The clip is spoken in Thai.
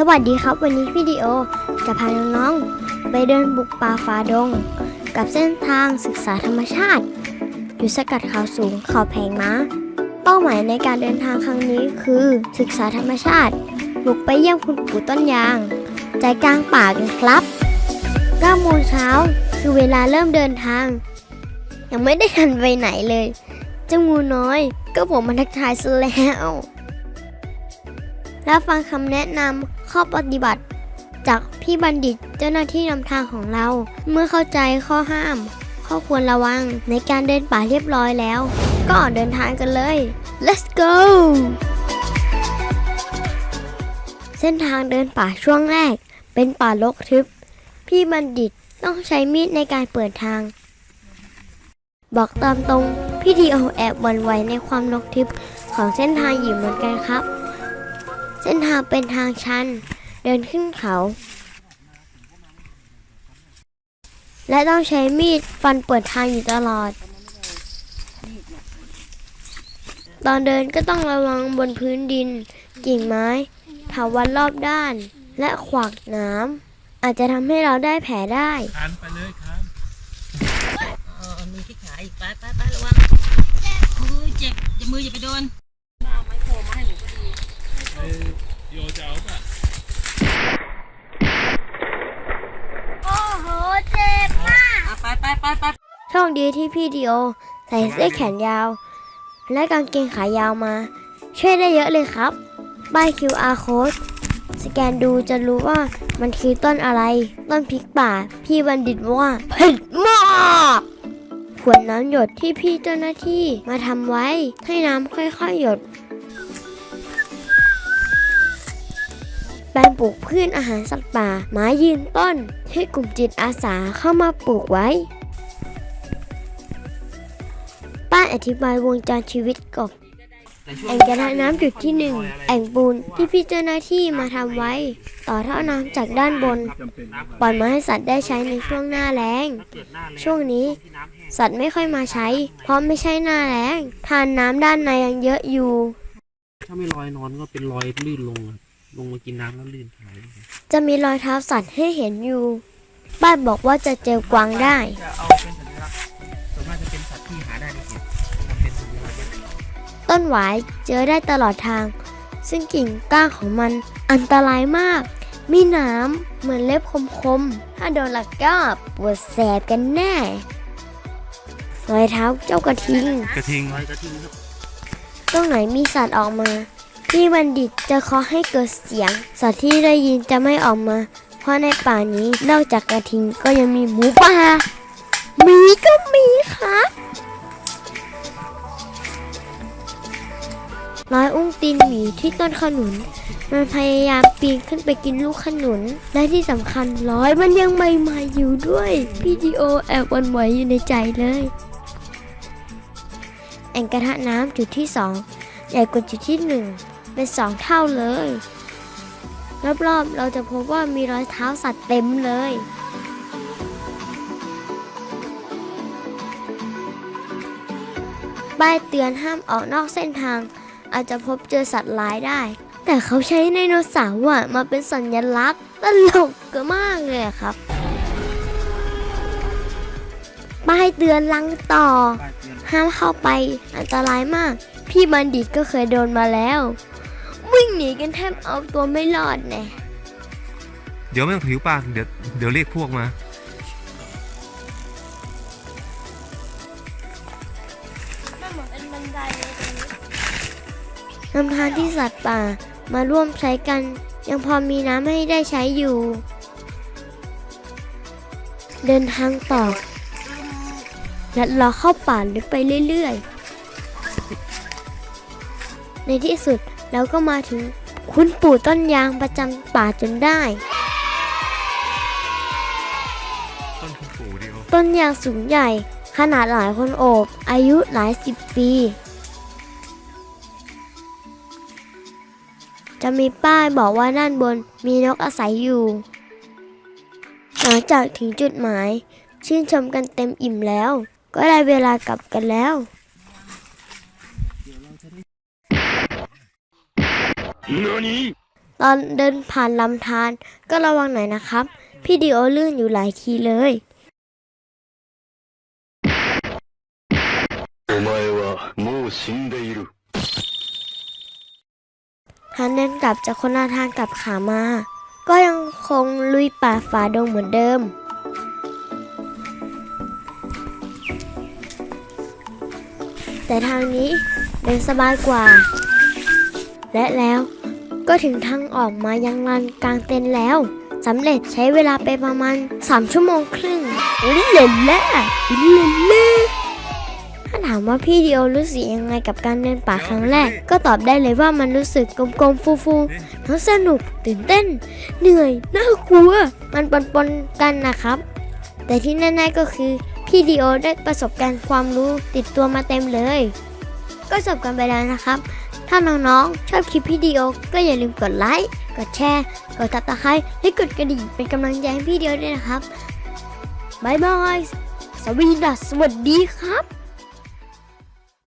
สวัสดีครับ วันนี้พี่ดีโอจะพาน้องๆไปเดินบุกป่าฝ่าดง กับเส้นทางศึกษาธรรมชาติ อยู่สกัดเขาสูงเขาแผงม้า เป้าหมายในการเดินทางครั้งนี้คือศึกษาธรรมชาติ บุกไปเยี่ยมคุณปู่ต้นยาง ใจกลางป่ากันครับ9โมงเช้าคือเวลาเริ่มเดินทาง ยังไม่ได้ทันไปไหนเลยเจ้างูน้อยก็ผมมาทักทายซะแล้วแล้วฟังคำแนะนำ ข้อปฏิบัติ จากพี่บัณฑิตเจ้าหน้าที่นำทางของเรา เมื่อเข้าใจข้อห้าม ข้อควรระวังในการเดินป่าเรียบร้อยแล้ว ก็ออกเดินทางกันเลย let's go เส้นทางเดินป่าช่วงแรก เป็นป่ารกทึบ พี่บัณฑิตต้องใช้มีดในการเปิดทาง บอกตามตรง พี่ดีโอแอบวันไหวในความรกทึบของเส้นทางอยู่เหมือนกันครับ เส้นทางเป็นทางชัน เดินขึ้นเขา และต้องใช้มีดฟันเปิดทางอยู่ตลอด ตอนเดินก็ต้องระวังบนพื้นดิน กิ่งไม้เถาวันรอบด้าน และขวากน้ำอาจจะทำให้เราได้แผลได้คานไปเลยคานเออมือที่ขาอีกไปไปไประวังโอ้ยเจ็บอย่ามืออย่าไปโดน โยจะเอาป่ะอะไปไปไปไปโชคดีที่พี่ดีโอใส่เสื้อแขนยาว และกางเกงขายาวมา ช่วยได้เยอะเลยครับป้าย QR code สแกนดูจะรู้ว่ามันคือต้นอะไร ต้นพริกป่า พี่บัณฑิตว่าเผ็ดมากขวดน้ำหยดที่พี่เจ้าหน้าที่มาทำไว้ให้น้ำค่อยๆหยด แปลงปลูกพืชอาหารสัตว์ป่าไม้ยืนต้น ให้กลุ่มจิตอาสาเข้ามาปลูกไว้ ป้าอธิบายวงจรชีวิตกบแอ่งกระทะน้ำจุดที่หนึ่งแอ่งปูนที่พี่เจ้าหน้าที่มาทำไว้ ต่อท่อน้ำจากด้านบนปล่อยมาให้สัตว์ได้ใช้ในช่วงหน้าแล้ง ช่วงนี้ สัตว์ไม่ค่อยมาใช้ เพราะไม่ใช่หน้าแล้งทานน้ำด้านในยังเยอะอยู่ ถ้าไม่ลอยนอนก็เป็นรอยลื่นลงอะ ลงมากินน้ำแล้วลื่นหายจะมีรอยเท้าสัตว์ให้เห็นอยู่ป้ายบอกว่าจะเจอกวางได้ จะเอาเป็นสัญลักษณ์ส่วนมากจะเป็นสัตว์ที่หาได้ในเขตทำเป็นสัญลักษณ์ต้นหวายเจอได้ตลอดทาง ซึ่งกิ่งก้านของมันอันตรายมาก มีหนามเหมือนเล็บคมๆ ถ้าโดนหลักก็ปวดแสบกันแน่ รอยเท้าเจ้ากระทิง กระทิง รอยกระทิงครับ ตรงไหนมีสัตว์ออกมา พี่บัณฑิตจะเคาะให้เกิดเสียงสัตว์ที่ได้ยินจะไม่ออกมา เพราะในป่านี้นอกจากกระทิงก็ยังมีหมูป่าหมีก็มีครับร้อยอุ้งตีนหมีที่ต้นขนุน มันพยายามปีนขึ้นไปกินลูกขนุน และที่สำคัญร้อยมันยังใหม่ๆอยู่ด้วย พี่ดีโอแอบวันไหวอยู่ในใจเลย แอ่งกระทะน้ำจุดที่สองใหญ่กว่าจุดที่หนึ่ง เป็นสองเท่าเลย รอบๆเราจะพบว่ามีรอยเท้าสัตว์เต็มเลย ป้ายเตือนห้ามออกนอกเส้นทาง อาจจะพบเจอสัตว์ร้ายได้ แต่เขาใช้ไดโนเสาร์อะมาเป็นสัญลักษณ์ตลกก็มากเลยครับป้ายเตือนลังต่ออห้ามเข้าไปอันตรายมาก พี่บัณฑิตก็เคยโดนมาแล้ว วิ่งหนีกันแทบเอาตัวไม่รอดแน่เดี๋ยวไม่ต้องผิวปากเดี๋ยวเดี๋ยวเรียกพวกมานำทางที่สัตว์ป่ามาร่วมใช้กัน ยังพอมีน้ำให้ได้ใช้อยู่ เดินทางต่อและเลาะเข้าป่าลึกไปเรื่อยๆ ในที่สุด เราก็มาถึงคุณปู่ต้นยางประจำป่าจนได้ ต้นคุณปู่ดิโอต้นยางสูงใหญ่ ขนาดหลายคนโอบ อายุหลายสิบปี จะมีป้ายบอกว่าด้านบนมีนกอาศัยอยู่ หลังจากถึงจุดหมาย ชื่นชมกันเต็มอิ่มแล้ว ก็ได้เวลากลับกันแล้ว ตอนเดินผ่านลำธารก็ระวังหน่อยนะครับ พี่ดีโอลื่นอยู่หลายทีเลย お前はもう死んでいる。 ทันเดินกลับจากคนละทางกลับขามา ก็ยังคงลุยป่าฝ่าดงเหมือนเดิม แต่ทางนี้เดินสบายกว่า และแล้ว ก็ถึงทางออกมายังลานกลางเต็นท์แล้วสำเร็จใช้เวลาไปประมาณ 3 ชั่วโมงครึ่งอุ้ยเลนแล่อุ้ยเล่นแล่ถ้าถามว่าพี่เดียวรู้สึกยังไงกับการเดินป่าครั้งแรก ก็ตอบได้เลยว่ามันรู้สึกกลมๆฟูๆทั้งสนุกตื่นเต้น เหนื่อยน่ากลัว มันปนๆกันนะครับ แต่ที่แน่ๆก็คือพี่ดีโอได้ประสบการณ์ความรู้ติดตัวมาเต็มเลย ก็จบกันไปแล้วนะครับ ถ้าน้องๆ ชอบคลิปพี่ดีโอก็อย่าลืมกดไลค์ กดแชร์ กดติดตามและกดกระดิ่งเป็นกำลังใจให้พี่เดียวด้วยนะครับบายบาย สวีดัสสวัสดีครับ